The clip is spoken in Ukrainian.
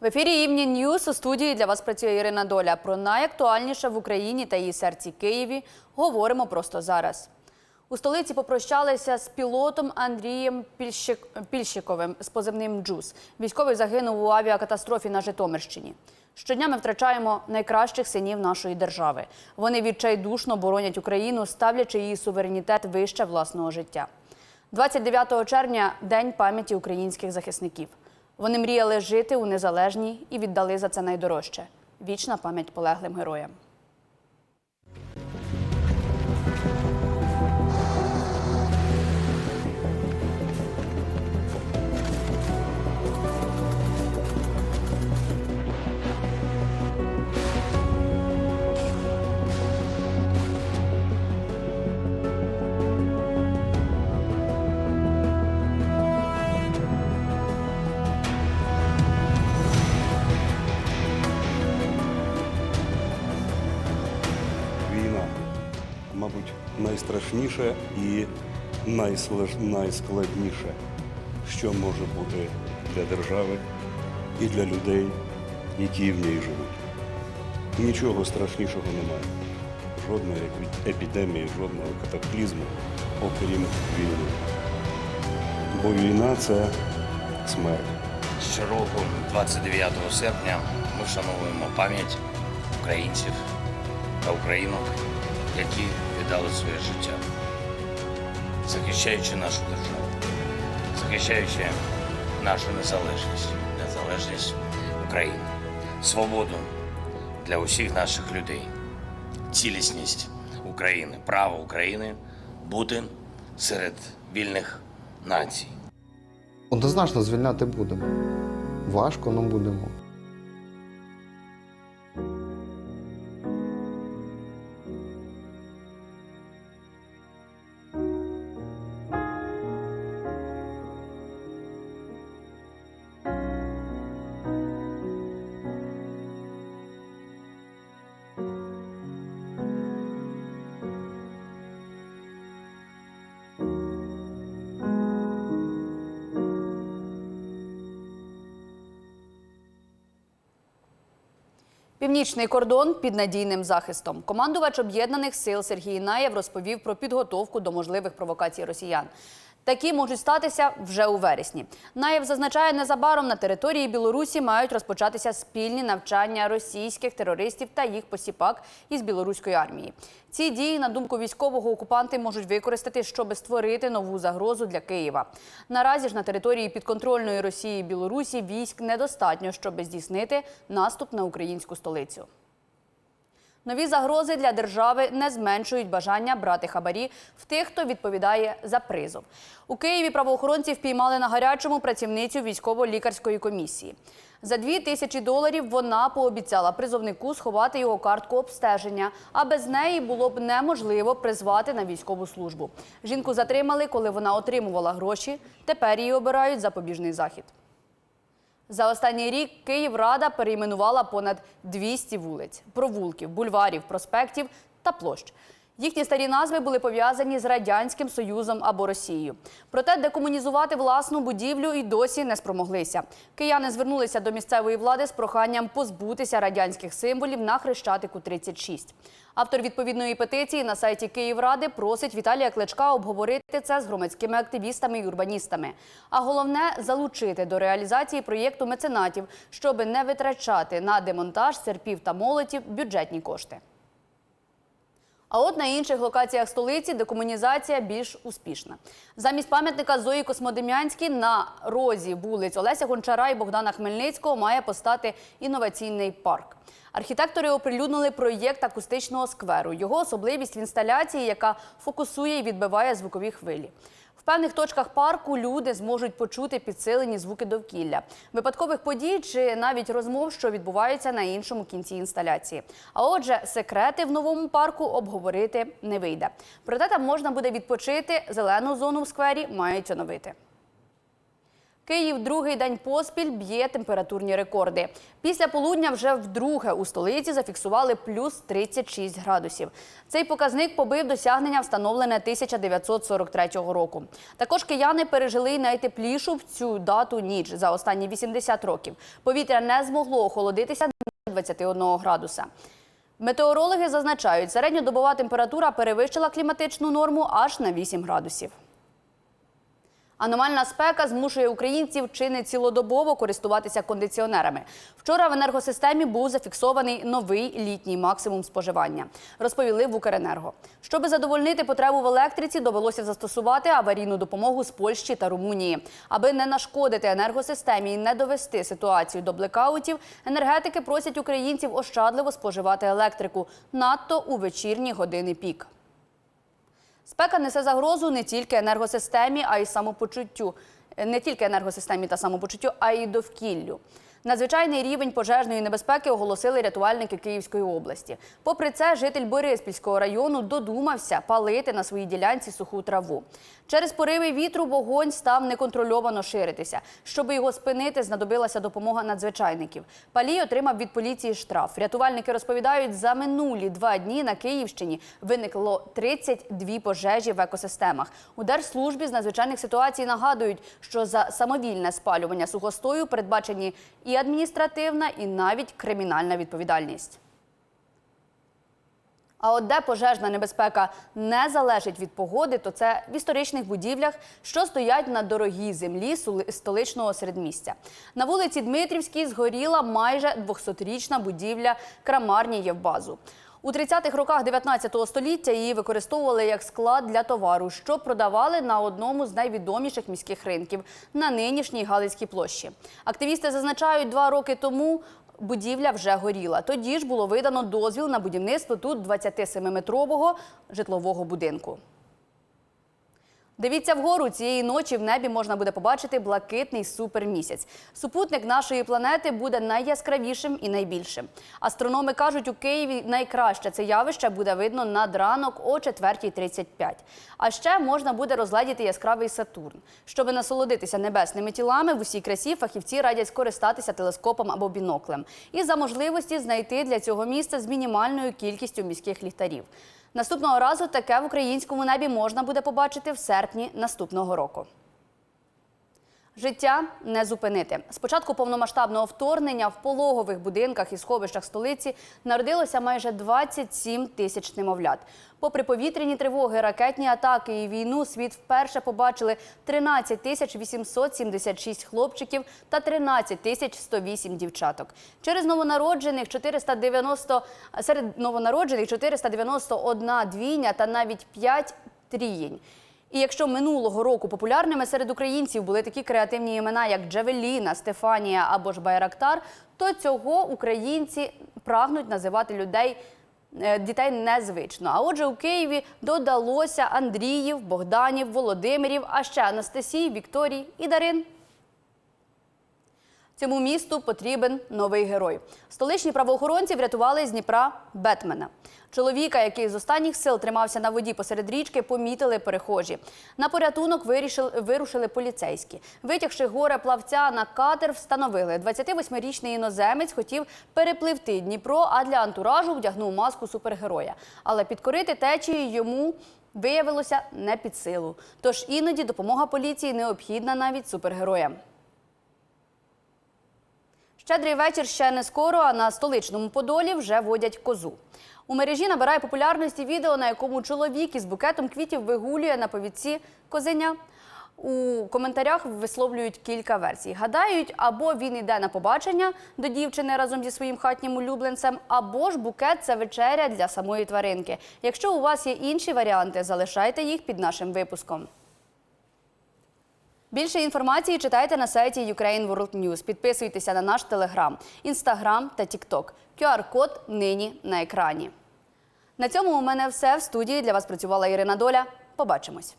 В ефірі Івні Ньюс у студії для вас працює Ірина Доля. Про найактуальніше в Україні та її серці Києві говоримо просто зараз. У столиці попрощалися з пілотом Андрієм Пільщик... Пільщиковим з позивним Джус. Військовий загинув у авіакатастрофі на Житомирщині. Щодня ми втрачаємо найкращих синів нашої держави. Вони відчайдушно боронять Україну, ставлячи її суверенітет вище власного життя. 29 червня день пам'яті українських захисників. Вони мріяли жити у незалежній і віддали за це найдорожче. Вічна пам'ять полеглим героям. Найстрашніше і найскладніше, що може бути для держави і для людей, які в ній живуть. Нічого страшнішого немає. Жодної епідемії, жодного катаклізму, окрім війни. Бо війна це смерть. Щороку, 29 серпня, ми вшановуємо пам'ять українців та українок, які віддали своє життя, захищаючи нашу державу, захищаючи нашу незалежність, незалежність України, свободу для усіх наших людей, цілісність України, право України бути серед вільних націй. Однозначно звільняти будемо. Важко, але будемо. Північний кордон під надійним захистом. Командувач об'єднаних сил Сергій Наєв розповів про підготовку до можливих провокацій росіян. Такі можуть статися вже у вересні. Наєв зазначає, незабаром на території Білорусі мають розпочатися спільні навчання російських терористів та їх посіпак із білоруської армії. Ці дії, на думку військового, окупанти можуть використати, щоб створити нову загрозу для Києва. Наразі ж на території підконтрольної Росії і Білорусі військ недостатньо, щоб здійснити наступ на українську столицю. Нові загрози для держави не зменшують бажання брати хабарі в тих, хто відповідає за призов. У Києві правоохоронці впіймали на гарячому працівницю військово-лікарської комісії. За дві тисячі доларів вона пообіцяла призовнику сховати його картку обстеження, а без неї було б неможливо призвати на військову службу. Жінку затримали, коли вона отримувала гроші. Тепер її обирають запобіжний захід. За останній рік Київрада перейменувала понад 200 вулиць, провулків, бульварів, проспектів та площ. Їхні старі назви були пов'язані з Радянським Союзом або Росією. Проте декомунізувати власну будівлю і досі не спромоглися. Кияни звернулися до місцевої влади з проханням позбутися радянських символів на Хрещатику 36. Автор відповідної петиції на сайті Київради просить Віталія Кличка обговорити це з громадськими активістами і урбаністами. А головне залучити до реалізації проєкту меценатів, щоби не витрачати на демонтаж серпів та молотів бюджетні кошти. А от на інших локаціях столиці декомунізація більш успішна. Замість пам'ятника Зої Космодем'янській на розі вулиць Олеся Гончара і Богдана Хмельницького має постати інноваційний парк. Архітектори оприлюднили проєкт акустичного скверу. Його особливість в інсталяції, яка фокусує і відбиває звукові хвилі. В певних точках парку люди зможуть почути підсилені звуки довкілля, випадкових подій чи навіть розмов, що відбуваються на іншому кінці інсталяції. А отже, секрети в новому парку обговорити не вийде. Проте там можна буде відпочити, зелену зону в сквері мають оновити. Київ другий день поспіль б'є температурні рекорди. Після полудня вже вдруге у столиці зафіксували плюс 36 градусів. Цей показник побив досягнення встановлене 1943 року. Також кияни пережили найтеплішу в цю дату ніч за останні 80 років. Повітря не змогло охолодитися до 21 градуса. Метеорологи зазначають, середньодобова температура перевищила кліматичну норму аж на 8 градусів. Аномальна спека змушує українців чи не цілодобово користуватися кондиціонерами. Вчора в енергосистемі був зафіксований новий літній максимум споживання. Розповіли в Укренерго. Щоби задовольнити потребу в електриці, довелося застосувати аварійну допомогу з Польщі та Румунії. Аби не нашкодити енергосистемі і не довести ситуацію до блекаутів, енергетики просять українців ощадливо споживати електрику, надто у вечірні години пік. Спека несе загрозу не тільки енергосистемі, а й самопочуттю. Не тільки енергосистемі та самопочуттю, а й довкіллю. Надзвичайний рівень пожежної небезпеки оголосили рятувальники Київської області. Попри це, житель Бориспільського району додумався палити на своїй ділянці суху траву. Через пориви вітру вогонь став неконтрольовано ширитися. Щоб його спинити, знадобилася допомога надзвичайників. Палій отримав від поліції штраф. Рятувальники розповідають, за минулі два дні на Київщині виникло 32 пожежі в екосистемах. У Держслужбі з надзвичайних ситуацій нагадують, що за самовільне спалювання сухостою передбачені адміністративна, і навіть кримінальна відповідальність. А от де пожежна небезпека не залежить від погоди, то це в історичних будівлях, що стоять на дорогій землі столичного середмістя. На вулиці Дмитрівській згоріла майже 200-річна будівля крамарні Євбазу. У 30-х роках 19 століття її використовували як склад для товару, що продавали на одному з найвідоміших міських ринків на нинішній Галицькій площі. Активісти зазначають, два роки тому будівля вже горіла. Тоді ж було видано дозвіл на будівництво тут 27-метрового житлового будинку. Дивіться вгору цієї ночі в небі можна буде побачити блакитний супермісяць. Супутник нашої планети буде найяскравішим і найбільшим. Астрономи кажуть, у Києві найкраще це явище буде видно над ранок о 4.35. А ще можна буде розгледіти яскравий Сатурн. Щоб насолодитися небесними тілами, в усій красі фахівці радять скористатися телескопом або біноклем. І за можливості знайти для цього місця з мінімальною кількістю міських ліхтарів. Наступного разу таке в українському небі можна буде побачити в серпні наступного року. Життя не зупинити. З початку повномасштабного вторгнення в пологових будинках і сховищах столиці народилося майже 27 тисяч немовлят. Попри повітряні тривоги, ракетні атаки і війну, світ вперше побачили 13 тисяч 876 хлопчиків та 13 тисяч 108 дівчаток. Через новонароджених 490, серед новонароджених 491 двійня та навіть 5 трієнь. І якщо минулого року популярними серед українців були такі креативні імена, як Джавеліна, Стефанія або ж Байрактар, то цього українці прагнуть називати людей. е, Дітей незвично. А отже, у Києві додалося Андріїв, Богданів, Володимирів, а ще Анастасій, Вікторій і Дарин. Цьому місту потрібен новий герой. Столичні правоохоронці врятували з Дніпра Бетмена. Чоловіка, який з останніх сил тримався на воді посеред річки, помітили перехожі. На порятунок вирішили, вирушили поліцейські. Витягши горе плавця на катер, встановили. 28-річний іноземець хотів перепливти Дніпро, а для антуражу вдягнув маску супергероя. Але підкорити течії йому виявилося не під силу. Тож іноді допомога поліції необхідна навіть супергероям. Щедрий вечір ще не скоро, а на столичному Подолі вже водять козу. У мережі набирає популярності відео, на якому чоловік із букетом квітів вигулює на повідці козеня. У коментарях висловлюють кілька версій. Гадають, або він йде на побачення до дівчини разом зі своїм хатнім улюбленцем, або ж букет це вечеря для самої тваринки. Якщо у вас є інші варіанти, залишайте їх під нашим випуском. Більше інформації читайте на сайті Ukraine World News. Підписуйтеся на наш телеграм, інстаграм та тікток. QR-код нині на екрані. На цьому у мене все в студії. Для вас працювала Ірина Доля. Побачимось.